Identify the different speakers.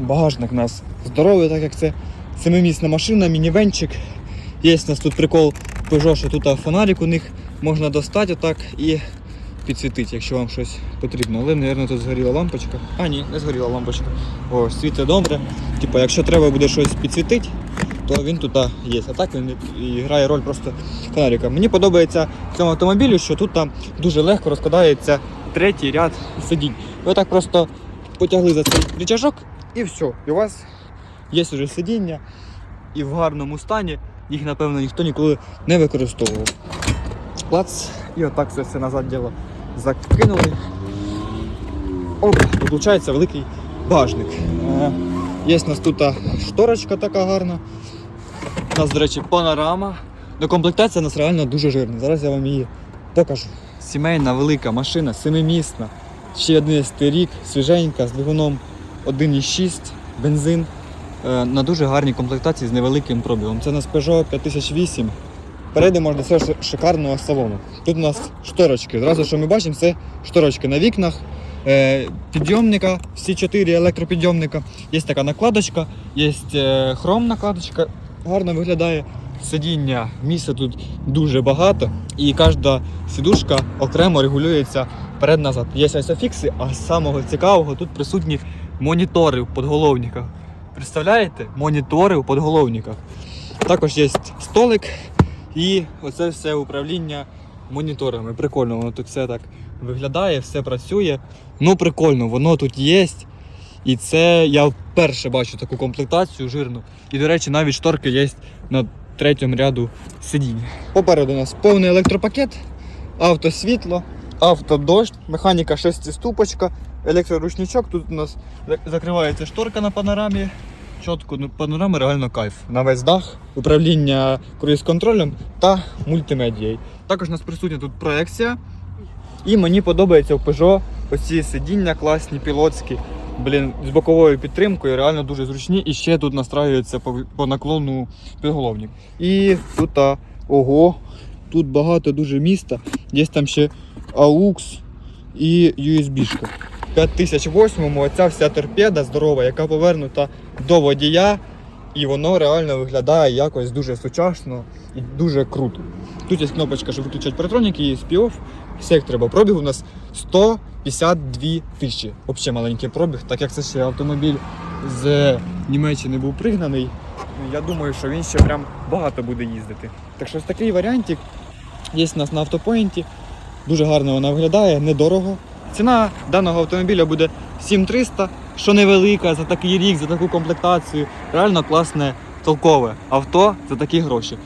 Speaker 1: Багажник у нас здоровий, так як це семимісна машина, мінівенчик. Є у нас тут прикол Peugeot, що тут фонарик у них можна достати отак і підсвітити, якщо вам щось потрібно. Але, мабуть, тут згоріла лампочка. А, ні, не згоріла лампочка. О, світло добре. Типа, якщо треба буде щось підсвітити, то він тут є. А так він і грає роль просто фонарика. Мені подобається в цьому автомобілі, що тут дуже легко розкладається третій ряд сидінь. Ви так просто потягли за цей рычажок і все. І у вас є вже сидіння і в гарному стані. Їх, напевно, ніхто ніколи не використовував. Клац, і отак це все назад діло закинули. Опа, виходить великий багажник. Е, Є у нас тут шторочка така гарна. У нас, до речі, панорама. До комплектація у нас реально дуже жирна. Зараз я вам її покажу. Сімейна велика машина, семимісна. Ще 11 рік, свіженька, з двигуном 1,6, бензин. Е, На дуже гарній комплектації з невеликим пробігом. Це у нас Peugeot 5008. Перейдемо до цього шикарного салону. Тут у нас шторочки. Зразу, що ми бачимо, це шторочки на вікнах, е, підйомника, всі чотири електропідйомника. Є така накладочка, є е, хром накладочка, гарно виглядає. Сидіння, місця тут дуже багато, і кожна сідушка окремо регулюється вперед-назад. Є ось а самого цікавого тут присутні монітори в подголовниках. Представляєте? Монітори в подголовниках. Також є столик і оце все управління моніторами. Прикольно, воно тут все так виглядає, все працює. Ну прикольно, воно тут є. І це я вперше бачу таку комплектацію жирну. І, до речі, навіть шторки є на третьому ряду сидінь. Попереду у нас повний електропакет, автосвітло, автодощ, механіка шестиступочка, електроручничок. Тут у нас закривається шторка на панорамі. Чітко, ну, панорама реально кайф. На весь дах, управління круїз-контролем та мультимедією. Також у нас присутня тут проекція. І мені подобається в Peugeot оці сидіння класні, пілотські. Блін, з боковою підтримкою реально дуже зручні. І ще тут настраюється по, по наклону підголовник. І тут, а, ого, тут багато дуже міста. Є там ще AUX і USB-шка. 5008-му оця вся торпеда здорова, яка повернута до водія, і воно реально виглядає якось дуже сучасно і дуже круто. Тут є кнопочка, щоб виключати паратроніки, і спів. Як треба. Пробіг у нас 152 тисячі. Взагалі маленький пробіг, так як це ще автомобіль з Німеччини був пригнаний. Я думаю, що він ще прям багато буде їздити. Так що ось такий варіантик є у нас на автопоінті. Дуже гарно вона виглядає, недорого. Ціна даного автомобіля буде 7300, що невелика за такий рік, за таку комплектацію. Реально класне толкове авто за такі гроші.